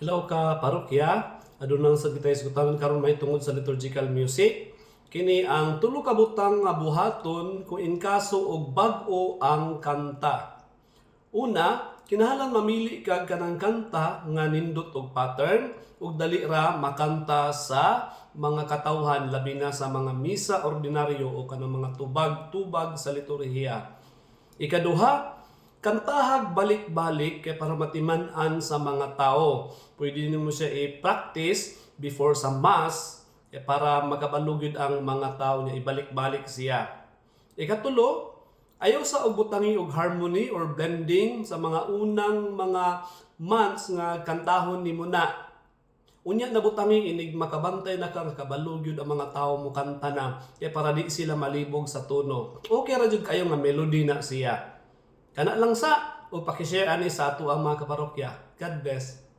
Hello ka parokya. Adunang sa kita isgutanan karon may tungod sa liturgical music. Kini ang tulo ka butang nga buhaton kung in kaso og bag-o ang kanta. Una, kinahanglan mamili kag kanang kanta nga nindot og pattern ug dali ra makanta sa mga katawhan labi na sa mga misa ordinaryo o kanang mga tubag-tubag sa liturhiya. Ikaduha, kantahag balik-balik kay para matiman-an sa mga tao. Pwede nimo siya i-practice before sa mass kay para makabalugid ang mga tao niya ibalik-balik siya. Ikatulo, ayaw sa ubutangi og harmony or blending sa mga unang mga months nga kantahon nimo na. Unya nabutangi inig makabantay na kang kabalugyod ang mga tao mo kanta na kaya para di sila malibog sa tono. Okay ra jud kayo nga melody na siya. Kana lang sa o pakishare ani sa ato ang mga kaparokya. God bless.